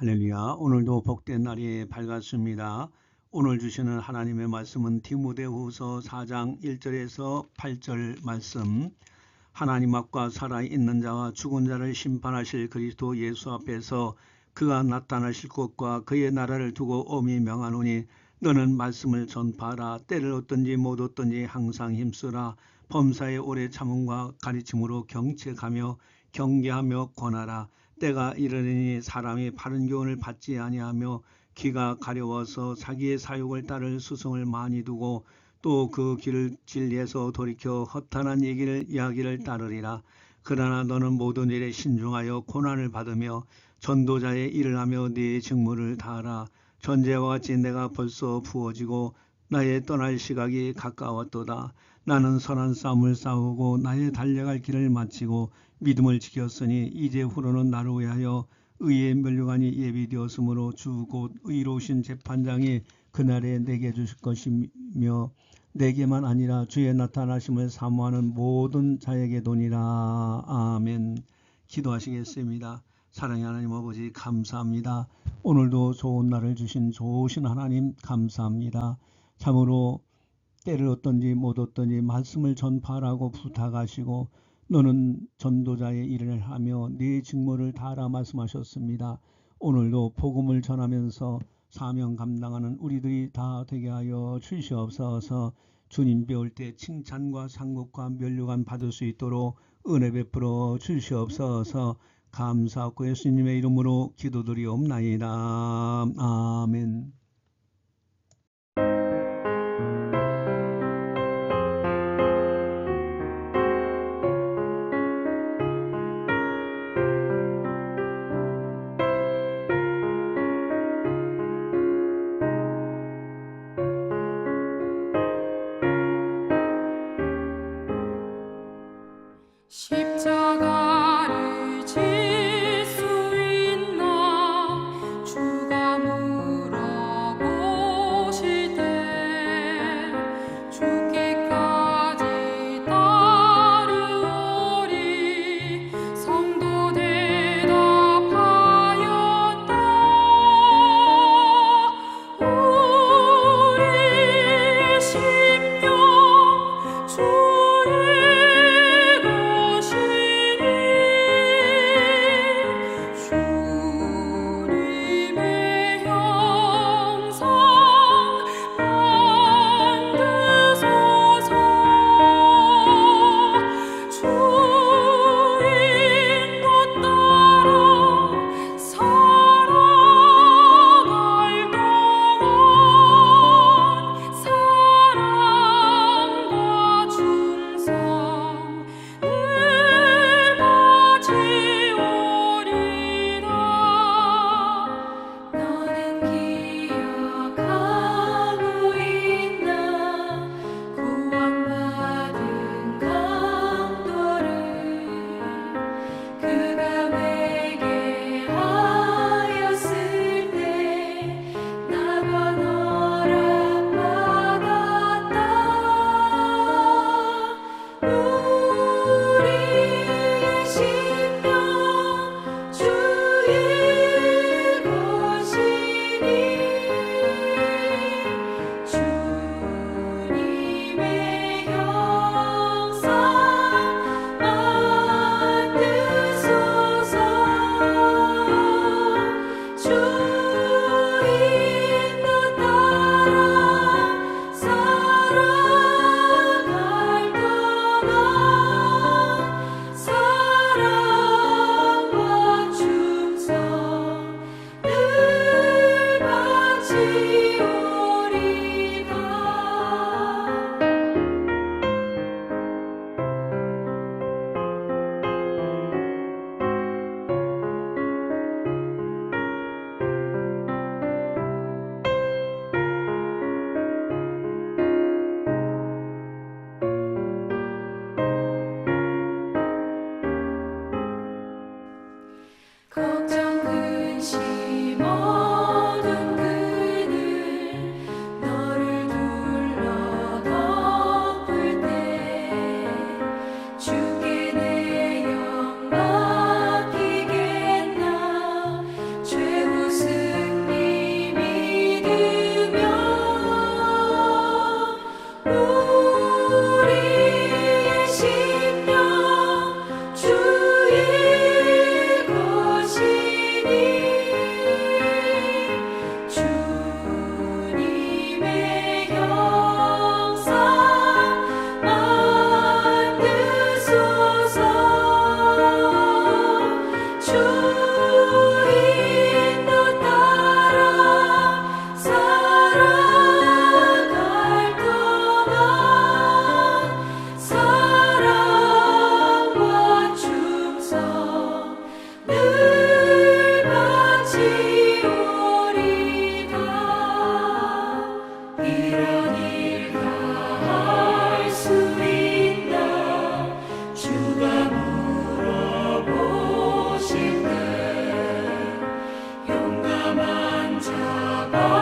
할렐루야. 오늘도 복된 날이 밝았습니다. 오늘 주시는 하나님의 말씀은 디모데후서 4장 1절에서 8절 말씀. 하나님 앞과 살아 있는 자와 죽은 자를 심판하실 그리스도 예수 앞에서 그가 나타나실 것과 그의 나라를 두고 엄히 명하노니 너는 말씀을 전파하라 때를 얻든지 못 얻든지 항상 힘쓰라 범사의 오래 참음과 가르침으로 경책하며 경계하며 권하라 때가 이르니 사람이 바른 교훈을 받지 아니하며 귀가 가려워서 자기의 사욕을 따를 수성을 많이 두고 또 그 길을 진리에서 돌이켜 허탄한 얘기를 이야기를 따르리라 그러나 너는 모든 일에 신중하여 고난을 받으며 전도자의 일을 하며 네 직무를 다하라 전제와 같이 내가 벌써 부어지고 나의 떠날 시각이 가까웠도다. 나는 선한 싸움을 싸우고 나의 달려갈 길을 마치고 믿음을 지켰으니 이제 후로는 나를 위하여 의의 면류관이 예비되었으므로 주 곧 의로우신 재판장이 그날에 내게 주실 것이며 내게만 아니라 주의 나타나심을 사모하는 모든 자에게 도니라. 아멘. 기도하시겠습니다. 사랑의 하나님 아버지 감사합니다. 오늘도 좋은 날을 주신 좋으신 하나님 감사합니다. 참으로 때를 얻든지 못 얻든지 말씀을 전파하라고 부탁하시고 너는 전도자의 일을 하며 네 직무를 다하라 말씀하셨습니다. 오늘도 복음을 전하면서 사명 감당하는 우리들이 다 되게 하여 주시옵소서 주님 배울 때 칭찬과 상급과 면류관 받을 수 있도록 은혜 베풀어 주시옵소서 감사하고 예수님의 이름으로 기도드리옵나이다. 아멘. Bye.